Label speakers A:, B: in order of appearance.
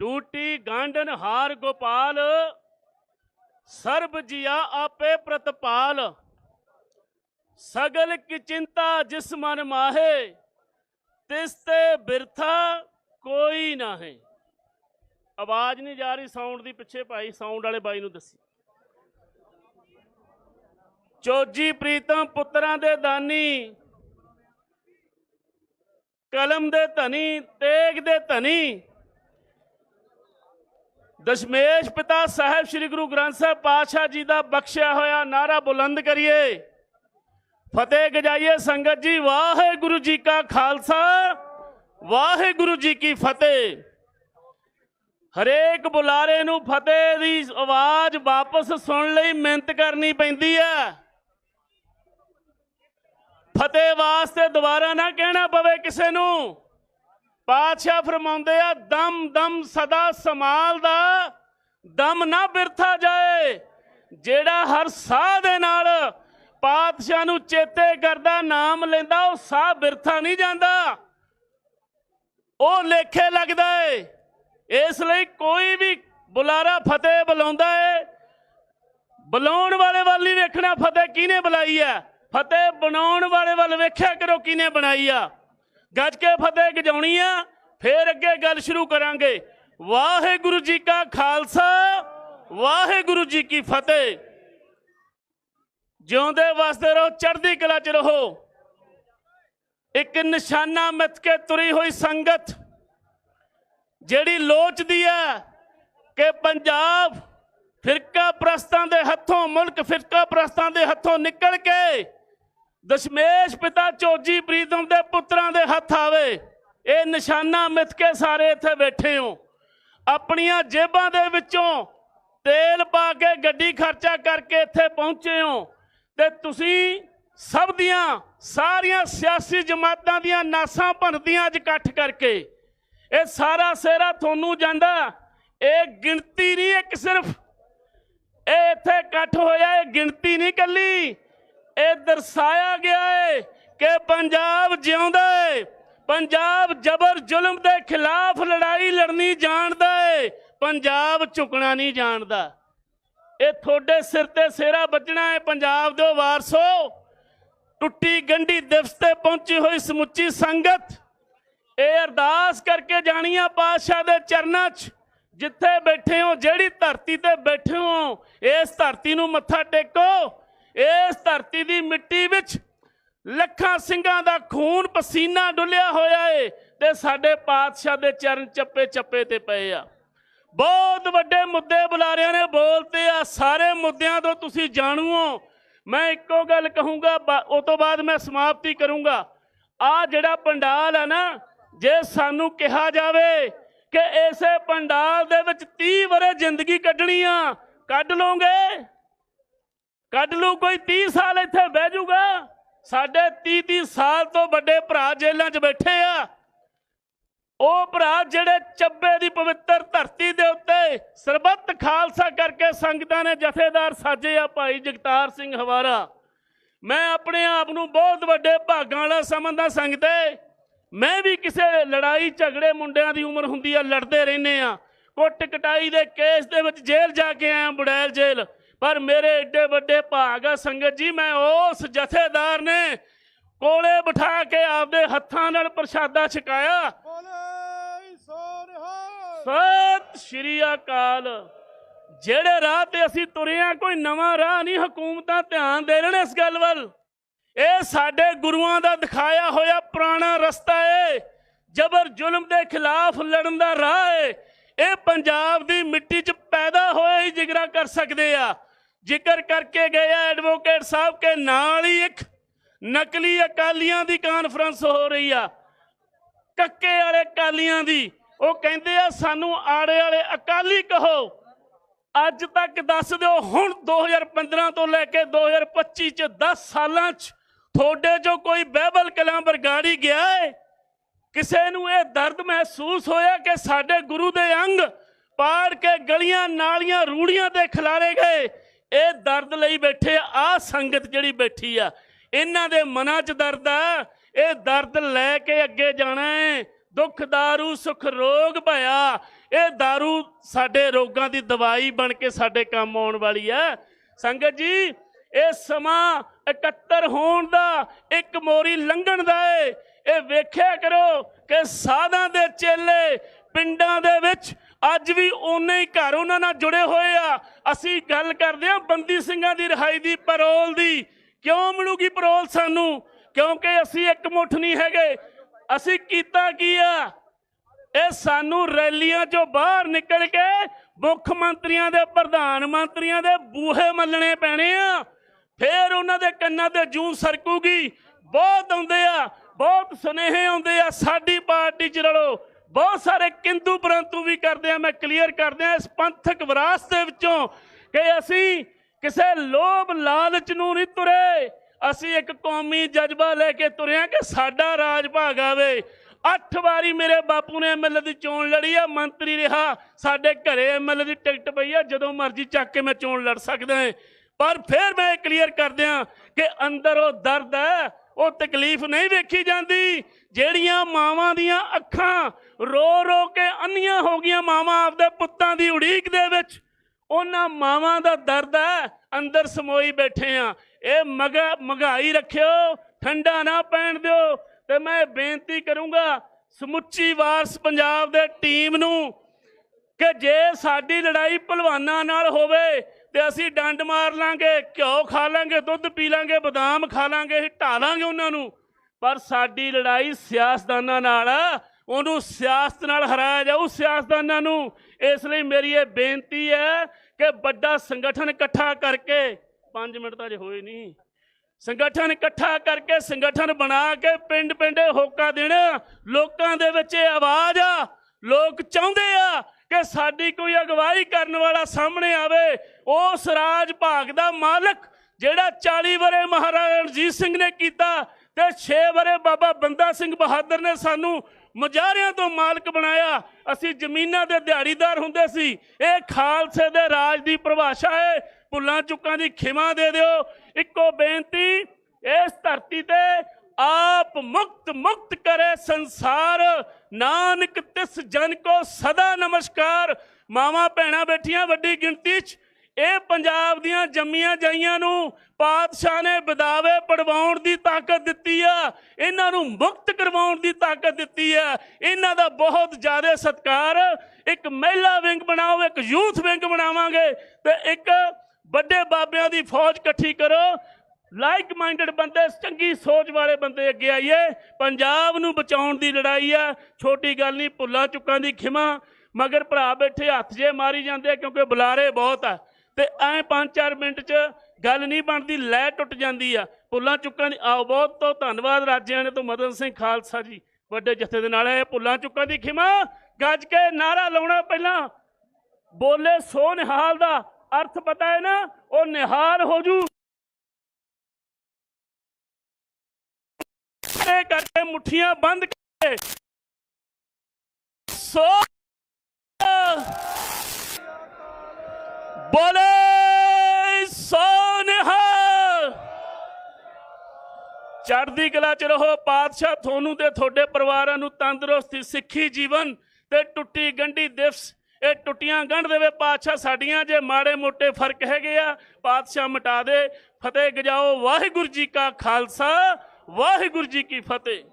A: ਟੂਟੀ ਗਾਂਡਨ ਹਾਰ ਗੋਪਾਲ, ਸਰਬ ਜੀਆ ਆਪੇ ਪ੍ਰਤਪਾਲ। ਸਗਲ ਕੀ ਚਿੰਤਾ ਜਿਸ ਮਨ ਮਾਹੇ, ਤਿਸ ਤੇ ਬਿਰਥਾ ਕੋਈ ਨਾ ਹੈ ਆਵਾਜ਼ ਨਹੀਂ ਜਾ ਰਹੀ ਸਾਊਂਡ ਦੀ ਪਿੱਛੇ ਭਾਈ ਸਾਊਂਡ ਵਾਲੇ ਬਾਈ ਨੂੰ ਦੱਸੀ। ਚੋਜੀ ਪ੍ਰੀਤਮ ਪੁੱਤਰਾਂ ਦੇ ਦਾਨੀ, ਕਲਮ ਦੇ ਧਨੀ, ਤੇਗ ਦੇ ਧਨੀ ਦਸ਼ਮੇਸ਼ ਪਿਤਾ ਸਾਹਿਬ ਸ੍ਰੀ ਗੁਰੂ ਗ੍ਰੰਥ ਸਾਹਿਬ ਪਾਤਸ਼ਾਹ ਜੀ ਦਾ ਬਖਸ਼ਿਆ ਹੋਇਆ ਨਾਰਾ ਬੁਲੰਦ ਕਰੀਏ। ਫਤਿਹ ਗਜਾਈਏ ਸੰਗਤ ਜੀ, ਵਾਹਿਗੁਰੂ ਜੀ ਕਾ ਖਾਲਸਾ, ਵਾਹਿਗੁਰੂ ਜੀ ਕੀ ਫਤਿਹ। ਹਰੇਕ ਬੁਲਾਰੇ ਨੂੰ ਫਤਿਹ ਦੀ ਆਵਾਜ਼ ਵਾਪਸ ਸੁਣਨ ਲਈ ਮਿਹਨਤ ਕਰਨੀ ਪੈਂਦੀ ਹੈ। ਫਤਿਹ ਵਾਸਤੇ ਦੁਬਾਰਾ ਨਾ ਕਹਿਣਾ ਪਵੇ ਕਿਸੇ ਨੂੰ। ਪਾਤਸ਼ਾਹ ਫਰਮਾਉਂਦੇ ਆ, ਦਮ ਦਮ ਸਦਾ ਸਮਾਲ ਦਾ, ਦਮ ਨਾ ਬਿਰਥਾ ਜਾਏ। ਜਿਹੜਾ ਹਰ ਸਾਹ ਦੇ ਨਾਲ ਪਾਤਸ਼ਾਹ ਨੂੰ ਚੇਤੇ ਕਰਦਾ, ਨਾਮ ਲੈਂਦਾ, ਉਹ ਸਾਹ ਬਿਰਥਾ ਨਹੀਂ ਜਾਂਦਾ। ਉਹ ਲੇਖੇ ਲੱਗਦਾ ਏ। ਇਸ ਲਈ ਕੋਈ ਵੀ ਬੁਲਾਰਾ ਫਤਿਹ ਬੁਲਾਉਂਦਾ ਏ। ਬੁਲਾਉਣ ਵਾਲੇ ਵੱਲ ਨਹੀਂ ਵੇਖਣਾ, ਫਤਿਹ ਕਿਹਨੇ ਬੁਲਾਈ ਆ? ਫਤਿਹ ਬਣਾਉਣ ਵਾਲੇ ਵੱਲ ਵੇਖਿਆ ਕਰੋ ਕਿਹਨੇ ਬਣਾਈ ਆ। ਗੱਜ ਕੇ ਫਤਿਹ ਗਜਾਉਣੀ ਆ, ਫੇਰ ਅੱਗੇ ਗੱਲ ਸ਼ੁਰੂ ਕਰਾਂਗੇ। ਵਾਹਿਗੁਰੂ ਜੀ ਕਾ ਖਾਲਸਾ, ਵਾਹਿਗੁਰੂ ਜੀ ਕੀ ਫਤਿਹ। ਜਿਉਂਦੇ ਵਸਦੇ ਰਹੋ, ਚੜ੍ਹਦੀ ਕਲਾ ਚ ਰਹੋ। ਇੱਕ ਨਿਸ਼ਾਨਾ ਮਿੱਥ ਕੇ ਤੁਰੀ ਹੋਈ ਸੰਗਤ, ਜਿਹੜੀ ਲੋਚਦੀ ਹੈ ਕਿ ਪੰਜਾਬ ਫਿਰਕਾ ਪ੍ਰਸਤਾਂ ਦੇ ਹੱਥੋਂ, ਮੁਲਕ ਫਿਰਕਾ ਪ੍ਰਸਤਾਂ ਦੇ ਹੱਥੋਂ ਨਿਕਲ ਕੇ ਦਸ਼ਮੇਸ਼ ਪਿਤਾ ਚੋਜੀ ਪ੍ਰੀਤਮ ਦੇ ਪੁੱਤਰਾਂ ਦੇ ਹੱਥ ਆਵੇ। ਇਹ ਨਿਸ਼ਾਨਾ ਮਿੱਥ ਕੇ ਸਾਰੇ ਇੱਥੇ ਬੈਠੇ ਹੋ। ਆਪਣੀਆਂ ਜੇਬਾਂ ਦੇ ਵਿੱਚੋਂ ਤੇਲ ਪਾ ਕੇ ਗੱਡੀ ਖਰਚਾ ਕਰਕੇ ਇੱਥੇ ਪਹੁੰਚੇ ਹੋ। ਤੇ ਤੁਸੀਂ ਸਭ ਦੀਆਂ ਸਾਰੀਆਂ ਸਿਆਸੀ ਜਮਾਤਾਂ ਦੀਆਂ ਨਾਸਾਂ ਭੰਨਦੀਆਂ ਅੱਜ ਇਕੱਠ ਕਰਕੇ। ਇਹ ਸਾਰਾ ਸੇਰਾ ਤੁਹਾਨੂੰ ਜਾਂਦਾ। ਇਹ ਗਿਣਤੀ ਨਹੀਂ, ਇੱਕ ਸਿਰਫ। ਇਹ ਇੱਥੇ ਇਕੱਠ ਹੋਇਆ, ਇਹ ਗਿਣਤੀ ਨਹੀਂ ਕੱਲੀ ਇਹ ਦਰਸਾਇਆ ਗਿਆ ਹੈ ਕਿ ਪੰਜਾਬ ਜਿਉਂਦਾ ਹੈ ਪੰਜਾਬ ਜ਼ਬਰ ਜ਼ੁਲਮ ਦੇ ਖਿਲਾਫ ਲੜਾਈ ਲੜਨੀ ਜਾਣਦਾ ਹੈ ਪੰਜਾਬ ਝੁਕਣਾ ਨਹੀਂ ਜਾਣਦਾ। ਇਹ ਤੁਹਾਡੇ ਸਿਰ ਤੇ ਸੇਰਾ ਵੱਜਣਾ ਹੈ ਪੰਜਾਬ ਦੇ ਵਾਰਸੋ। ਟੁੱਟੀ ਗੰਢੀ ਦਿਵਸ ਤੇ ਪਹੁੰਚੀ ਹੋਈ ਸਮੁੱਚੀ ਸੰਗਤ। ਇਹ ਅਰਦਾਸ ਕਰਕੇ ਜਾਣੀਆਂ ਪਾਤਸ਼ਾਹ ਦੇ ਚਰਨਾਂ 'ਚ, ਜਿੱਥੇ ਬੈਠੇ ਹੋ, ਜਿਹੜੀ ਧਰਤੀ ਤੇ ਬੈਠੇ ਹੋ, ਇਸ ਧਰਤੀ ਨੂੰ ਮੱਥਾ ਟੇਕੋ। ਇਸ ਧਰਤੀ ਦੀ ਮਿੱਟੀ ਵਿੱਚ ਲੱਖਾਂ ਸਿੰਘਾਂ ਦਾ ਖੂਨ ਪਸੀਨਾ ਡੁੱਲਿਆ ਹੋਇਆ ਏ ਤੇ ਸਾਡੇ ਪਾਤਸ਼ਾਹ ਦੇ ਚਰਨ ਚੱਪੇ ਚੱਪੇ ਤੇ ਪਏ ਆ। ਬਹੁਤ ਵੱਡੇ ਮੁੱਦੇ ਬੁਲਾਰਿਆਂ ਨੇ ਬੋਲਤੇ ਆ, ਸਾਰੇ ਮੁੱਦਿਆਂ ਤੋਂ ਤੁਸੀਂ ਜਾਣੂ ਹੋ। ਮੈਂ ਇੱਕੋ ਗੱਲ ਕਹੂੰਗਾ, ਬਾ- ਉਹ ਤੋਂ ਬਾਅਦ ਮੈਂ ਸਮਾਪਤੀ ਕਰੂੰਗਾ। ਆ ਜਿਹੜਾ ਪੰਡਾਲ ਆ ਨਾ, ਜੇ ਸਾਨੂੰ ਕਿਹਾ ਜਾਵੇ ਕਿ ਇਸੇ ਪੰਡਾਲ ਦੇ ਵਿੱਚ 30 ਵਰੇ ਜ਼ਿੰਦਗੀ ਕੱਢਣੀ ਆ, ਕੱਢ ਲਓਗੇ? ਕੱਢ ਲੂ ਕੋਈ 30 ਸਾਲ ਇੱਥੇ ਬਹਿ ਜਾਊਗਾ ਸਾਡੇ 30 30 ਸਾਲ ਤੋਂ ਵੱਡੇ ਭਰਾ ਜੇਲ੍ਹਾਂ 'ਚ ਬੈਠੇ ਆ। ਉਹ ਭਰਾ ਜਿਹੜੇ ਚੱਬੇ ਦੀ ਪਵਿੱਤਰ ਧਰਤੀ ਦੇ ਉੱਤੇ ਸਰਬੱਤ ਖਾਲਸਾ ਕਰਕੇ ਸੰਗਤਾਂ ਨੇ ਜਥੇਦਾਰ ਸਾਜੇ ਆ ਭਾਈ ਜਗਤਾਰ ਸਿੰਘ ਹਵਾਰਾ। ਮੈਂ ਆਪਣੇ ਆਪ ਨੂੰ ਬਹੁਤ ਵੱਡੇ ਭਾਗਾਂ ਵਾਲਾ ਸਮਝਦਾ ਸੰਗਤੇ ਮੈਂ ਵੀ ਕਿਸੇ ਲੜਾਈ ਝਗੜੇ ਮੁੰਡਿਆਂ ਦੀ ਉਮਰ ਹੁੰਦੀ ਆ, ਲੜਦੇ ਰਹਿੰਦੇ ਆ। ਕੁੱਟ ਕਟਾਈ ਦੇ ਕੇਸ ਦੇ ਵਿੱਚ ਜੇਲ੍ਹ ਜਾ ਕੇ ਆਇਆ, ਬੁੜੈਲ ਜੇਲ੍ਹ। ਪਰ ਮੇਰੇ ਏਡੇ ਵੱਡੇ ਭਾਗ ਆ ਸੰਗਤ ਜੀ ਮੈਂ ਉਸ ਜਥੇਦਾਰ ਨੇ ਕੋਲੇ ਬਿਠਾ ਕੇ ਆਪਦੇ ਹੱਥਾਂ ਨਾਲ ਪ੍ਰਸ਼ਾਦਾ ਛਕਾਇਆ। ਸਤਿ ਸ਼੍ਰੀ ਅਕਾਲ। ਜਿਹੜੇ ਰਾਹ ਤੇ ਅਸੀਂ ਤੁਰੇ ਆ ਕੋਈ ਨਵਾਂ ਰਾਹ ਨਹੀਂ ਹਕੂਮਤਾਂ ਧਿਆਨ ਦੇ ਲੈਣ ਇਸ ਗੱਲ ਵੱਲ। ਇਹ ਸਾਡੇ ਗੁਰੂਆਂ ਦਾ ਦਿਖਾਇਆ ਹੋਇਆ ਪੁਰਾਣਾ ਰਸਤਾ ਏ। ਜ਼ਬਰ ਜ਼ੁਲਮ ਦੇ ਖਿਲਾਫ ਲੜਨ ਦਾ ਰਾਹ ਏ। ਇਹ ਪੰਜਾਬ ਦੀ ਮਿੱਟੀ 'ਚ ਪੈਦਾ ਹੋਇਆ ਹੀ ਜਿਗਰਾ ਕਰ ਸਕਦੇ ਆ। ਜ਼ਿਕਰ ਕਰਕੇ ਗਏ ਐਡਵੋਕੇਟ ਸਾਹਿਬ ਕੇ ਨਾਲ ਹੀ ਇੱਕ ਨਕਲੀ ਅਕਾਲੀਆਂ ਦੀ ਕਾਨਫਰੰਸ ਹੋ ਰਹੀ ਆ। ਕੱਕੇ ਵਾਲੇ ਅਕਾਲੀਆਂ ਦੀ। ਉਹ ਕਹਿੰਦੇ ਆ, ਸਾਨੂੰ ਆੜੇ ਵਾਲੇ ਅਕਾਲੀ ਕਹੋ। ਅੱਜ ਤੱਕ ਦੱਸ ਦਿਓ, ਹੁਣ 2015 ਤੋਂ ਲੈ ਕੇ 2025 ਚ 10 ਸਾਲਾਂ ਚ ਤੁਹਾਡੇ ਜੋ ਕੋਈ ਬਹਿਬਲ ਕਲਾਂ ਬਰਗਾੜੀ ਗਿਆ ਹੈ ਕਿਸੇ ਨੂੰ ਇਹ ਦਰਦ ਮਹਿਸੂਸ ਹੋਇਆ ਕਿ ਸਾਡੇ ਗੁਰੂ ਦੇ ਅੰਗ ਪਾੜ ਕੇ ਗਲੀਆਂ ਨਾਲੀਆਂ ਰੂੜੀਆਂ ਤੇ ਖਿਲਾਰੇ ਗਏ? ਇਹ ਦਰਦ ਲਈ ਬੈਠੇ ਆ ਸੰਗਤ ਜਿਹੜੀ ਬੈਠੀ ਆ, ਇਹਨਾਂ ਦੇ ਮਨਾਂ 'ਚ ਦਰਦ ਆ। ਇਹ ਦਰਦ ਲੈ ਕੇ ਅੱਗੇ ਜਾਣਾ ਹੈ ਦੁੱਖ, ਦਾਰੂ, ਸੁਖ, ਰੋਗ ਭਇਆ। ਇਹ दारू ਸਾਡੇ ਰੋਗਾਂ ਦੀ ਦਵਾਈ ਬਣ ਕੇ ਸਾਡੇ ਕੰਮ ਆਉਣ ਵਾਲੀ ਹੈ ਸੰਗਤ ਜੀ, ਇਹ ਸਮਾਂ ਇਕੱਤਰ ਹੋਣ ਦਾ, ਇੱਕ ਮੋਰੀ ਲੰਘਣ ਦਾ ਏ। ਇਹ ਵੇਖਿਆ ਕਰੋ ਕਿ ਸਾਧਾਂ ਦੇ ਚੇਲੇ ਪਿੰਡਾਂ ਦੇ ਵਿੱਚ ਅੱਜ ਵੀ ਉਨੇ ਹੀ ਘਰ ਉਹਨਾਂ ਨਾਲ ਜੁੜੇ ਹੋਏ ਆ। ਅਸੀਂ ਗੱਲ ਕਰਦੇ ਹਾਂ ਬੰਦੀ ਸਿੰਘਾਂ ਦੀ ਰਿਹਾਈ ਦੀ, ਪਰੋਲ ਦੀ। ਕਿਉਂ ਮਿਲੂਗੀ ਪਰੋਲ ਸਾਨੂੰ? ਕਿਉਂਕਿ ਅਸੀਂ ਇੱਕ ਮੁੱਠ ਨਹੀਂ ਹੈਗੇ। ਅਸੀਂ ਕੀਤਾ ਕੀ ਆ? ਇਹ ਸਾਨੂੰ ਰੈਲੀਆਂ ਚੋਂ ਬਾਹਰ ਨਿਕਲ ਕੇ ਮੁੱਖ ਮੰਤਰੀਆਂ ਦੇ, ਪ੍ਰਧਾਨ ਮੰਤਰੀਆਂ ਦੇ ਬੂਹੇ ਮੱਲਣੇ ਪੈਣੇ ਆ। ਫੇਰ ਉਹਨਾਂ ਦੇ ਕੰਨਾਂ ਤੇ ਜੂੰ ਸਰਕੂਗੀ। ਬਹੁਤ ਆਉਂਦੇ ਆ, ਬਹੁਤ ਸੁਨੇਹੇ ਆਉਂਦੇ ਆ। ਸਾਡੀ ਪਾਰਟੀ ਚ ਰਲੋ। ਬਹੁਤ ਸਾਰੇ ਕਿੰਦੂ ਪਰੰਤੂ ਵੀ ਕਰਦੇ ਆ, ਮੈਂ ਕਲੀਅਰ ਕਰਦੇ ਆ ਇਸ ਪੰਥਕ ਵਿਰਾਸਤ ਦੇ ਵਿੱਚੋਂ ਕਿ ਅਸੀਂ ਕਿਸੇ ਲੋਭ ਲਾਲਚ ਨੂੰ ਨਹੀਂ ਤੁਰੇ। ਅਸੀਂ ਇੱਕ ਕੌਮੀ ਜਜ਼ਬਾ ਲੈ ਕੇ ਤੁਰਿਆ ਕਿ ਸਾਡਾ ਰਾਜ ਭਾਗ ਆਵੇ। ਅੱਠ ਵਾਰੀ ਮੇਰੇ ਬਾਪੂ ਨੇ ਐਮਐਲਏ ਦੀ ਚੋਣ ਲੜੀ ਆ, ਮੰਤਰੀ ਰਿਹਾ। ਸਾਡੇ ਘਰੇ ਐਮਐਲਏ ਦੀ ਟਿਕਟ ਪਈ ਆ, ਜਦੋਂ ਮਰਜ਼ੀ ਚੱਕ ਕੇ ਮੈਂ ਚੋਣ ਲੜ ਸਕਦਾ ਹਾਂ। ਪਰ ਫਿਰ ਮੈਂ ਕਲੀਅਰ ਕਰਦਿਆਂ ਕਿ ਅੰਦਰ ਉਹ ਦਰਦ ਹੈ ਉਹ ਤਕਲੀਫ ਨਹੀਂ ਵੇਖੀ ਜਾਂਦੀ। ਜਿਹੜੀਆਂ ਮਾਵਾਂ ਦੀਆਂ ਅੱਖਾਂ ਰੋ ਰੋ ਕੇ ਅੰਨੀਆਂ ਹੋ ਗਈਆਂ ਮਾਵਾਂ ਆਪਦੇ ਪੁੱਤਾਂ ਦੀ ਉਡੀਕ ਦੇ ਵਿੱਚ, ਉਹਨਾਂ ਮਾਵਾਂ ਦਾ ਦਰਦ ਹੈ, ਅੰਦਰ ਸਮੋਈ ਬੈਠੇ ਆ। ਇਹ ਮਗਾ, ਮਗਾਈ ਰੱਖਿਓ, ਠੰਡਾ ਨਾ ਪੈਣ ਦਿਓ। ਤੇ ਮੈਂ ਬੇਨਤੀ ਕਰੂੰਗਾ, ਸਮੁੱਚੀ ਵਾਰਸ ਪੰਜਾਬ ਦੇ ਟੀਮ ਨੂੰ, ਕਿ ਜੇ ਸਾਡੀ ਲੜਾਈ ਪਹਿਲਵਾਨਾਂ ਨਾਲ ਹੋਵੇ ਤੇ ਅਸੀਂ ਡੰਡ ਮਾਰ ਲਾਂਗੇ, ਘਿਓ ਖਾ ਲਾਂਗੇ, ਦੁੱਧ ਪੀ ਲਾਂਗੇ, ਬਦਾਮ ਖਾ ਲਾਂਗੇ ਢਾ ਲਾਂਗੇ ਉਹਨਾਂ ਨੂੰ। ਪਰ ਸਾਡੀ ਲੜਾਈ ਸਿਆਸਤਦਾਨਾਂ ਨਾਲ ਆ ਉਹਨੂੰ ਸਿਆਸਤ ਨਾਲ ਹਰਾਇਆ ਜਾਊ ਸਿਆਸਤਦਾਨਾਂ ਨੂੰ। ਇਸ ਲਈ ਮੇਰੀ ਇਹ ਬੇਨਤੀ ਹੈ ਕਿ ਵੱਡਾ ਸੰਗਠਨ ਇਕੱਠਾ ਕਰਕੇ 5 ਮਿੰਟ ਤਾਂ ਜੇ ਹੋਏ ਨਹੀਂ। ਸੰਗਠਨ ਇਕੱਠਾ ਕਰਕੇ ਸੰਗਠਨ ਬਣਾ ਕੇ ਪਿੰਡ ਪਿੰਡੇ ਹੋਕਾ ਦੇਣਾ। ਲੋਕਾਂ ਦੇ ਵਿੱਚ ਇਹ ਆਵਾਜ਼ ਆ, ਲੋਕ ਚਾਹੁੰਦੇ ਆ ਕਿ ਸਾਡੀ ਕੋਈ ਅਗਵਾਈ ਕਰਨ ਵਾਲਾ ਸਾਹਮਣੇ ਆਵੇ, ਉਸ ਰਾਜ ਭਾਗ ਦਾ ਮਾਲਕ ਜਿਹੜਾ 40 ਵਰੇ ਮਹਾਰਾਜਾ ਰਣਜੀਤ ਸਿੰਘ ਨੇ ਕੀਤਾ ਤੇ 6 ਵਰੇ ਬਾਬਾ ਬੰਦਾ ਸਿੰਘ ਬਹਾਦਰ ਨੇ ਸਾਨੂੰ ਮੁਜਾਰਿਆਂ ਤੋਂ ਮਾਲਕ ਬਣਾਇਆ। ਅਸੀਂ ਜ਼ਮੀਨਾਂ ਦੇ ਦਿਹਾੜੀਦਾਰ ਹੁੰਦੇ ਸੀ। ਇਹ ਖਾਲਸੇ ਦੇ ਰਾਜ ਦੀ ਪਰਿਭਾਸ਼ਾ ਹੈ ਭੁੱਲਾਂ ਚੁੱਕਾਂ ਦੀ ਖਿਮਾ ਦੇ ਦਿਓ। ਇੱਕੋ ਬੇਨਤੀ, ਇਸ ਧਰਤੀ ਤੇ ਆਪ ਮੁਕਤ ਮੁਕਤ ਕਰੇ ਸੰਸਾਰ। ਨਾਨਕ ਤਿਸ ਜਨ ਕੋ ਸਦਾ ਨਮਸਕਾਰ। ਮਾਵਾਂ ਭੈਣਾਂ ਬੈਠੀਆਂ ਵੱਡੀ ਗਿਣਤੀ 'ਚ, ਇਹ ਪੰਜਾਬ ਦੀਆਂ ਜੰਮੀਆਂ ਜਾਈਆਂ ਨੂੰ ਪਾਤਸ਼ਾਹ ਨੇ ਬਦਾਵੇ ਪੜਵਾਉਣ ਦੀ ਤਾਕਤ ਦਿੱਤੀ ਆ। ਇਹਨਾਂ ਨੂੰ ਮੁਕਤ ਕਰਵਾਉਣ ਦੀ ਤਾਕਤ ਦਿੱਤੀ ਆ। ਇਹਨਾਂ ਦਾ ਬਹੁਤ ਜ਼ਿਆਦਾ ਸਤਿਕਾਰ। ਇੱਕ ਮਹਿਲਾ ਵਿੰਗ ਬਣਾਓ, ਇੱਕ ਯੂਥ ਵਿੰਗ ਬਣਾਵਾਂਗੇ ਤੇ ਇੱਕ ਵੱਡੇ ਬਾਬਿਆਂ ਦੀ ਫੌਜ ਇਕੱਠੀ ਕਰੋ। ਲਾਈਕ ਮਾਈਂਡਡ ਬੰਦੇ, ਚੰਗੀ ਸੋਚ ਵਾਲੇ ਬੰਦੇ ਅੱਗੇ ਆਈਏ। ਪੰਜਾਬ ਨੂੰ ਬਚਾਉਣ ਦੀ ਲੜਾਈ ਆ। ਛੋਟੀ ਗੱਲ ਨਹੀਂ, ਭੁੱਲਾਂ ਚੁੱਕਾਂ ਦੀ ਖਿਮਾ। ਮਗਰ ਭਰਾ ਬੈਠੇ, ਹੱਥ ਜੇ ਮਾਰੀ ਜਾਂਦੇ ਆ, ਕਿਉਂਕਿ ਬੁਲਾਰੇ ਬਹੁਤ ਆ। ਤੇ ਐ 5-4 ਮਿੰਟ 'ਚ ਗੱਲ ਨਹੀਂ ਬਣਦੀ ਲੈ ਟੁੱਟ ਜਾਂਦੀ ਆ। ਭੁੱਲਾਂ ਚੁੱਕਾਂ ਦੀ, ਆਓ ਬਹੁਤ ਤੋਂ ਧੰਨਵਾਦ ਨੇ ਤੋਂ, ਮਦਨ ਸਿੰਘ ਖਾਲਸਾ ਜੀ। ਵੱਡੇ ਜਥੇ ਦੇ ਨਾਲ ਇਹ ਭੁੱਲਾਂ ਚੁੱਕਾਂ ਦੀ ਖਿਮਾ। ਗੱਜ ਕੇ ਨਾਰਾ ਲਾਉਣਾ ਪਹਿਲਾਂ। ਬੋਲੇ ਸੋ ਨਿਹਾਲ ਦਾ। ਅਰਥ ਪਤਾ ਹੈ ਨਾ, ਉਹ ਨਿਹਾਲ ਹੋ ਜੂ। ਇਹ ਕਰਕੇ ਮੁੱਠੀਆਂ ਬੰਦ ਕੇ ਸੋ, ਬੋਲੇ ਸੋ ਚੜ੍ਹਦੀ ਕਲਾ ਚ ਰਹੋ ਪਾਤਸ਼ਾਹ, ਤੁਹਾਨੂੰ ਤੇ ਤੁਹਾਡੇ ਪਰਿਵਾਰਾਂ ਨੂੰ ਤੰਦਰੁਸਤੀ ਸਿੱਖੀ ਜੀਵਨ ਤੇ ਟੁੱਟੀ ਗੰਢੀ ਦਿਵਸ। ਇਹ ਟੁੱਟੀਆਂ ਗੰਢ ਦੇਵੇ ਪਾਤਸ਼ਾਹ ਸਾਡੀਆਂ ਜੇ ਮਾੜੇ ਮੋਟੇ ਫ਼ਰਕ ਹੈਗੇ ਆ, ਪਾਤਸ਼ਾਹ ਮਿਟਾ ਦੇ। ਫਤਿਹ ਗਜਾਓ ਵਾਹਿਗੁਰੂ ਜੀ ਕਾ ਖਾਲਸਾ। ਵਾਹਿਗੁਰੂ ਜੀ ਕੀ ਫਤਿਹ।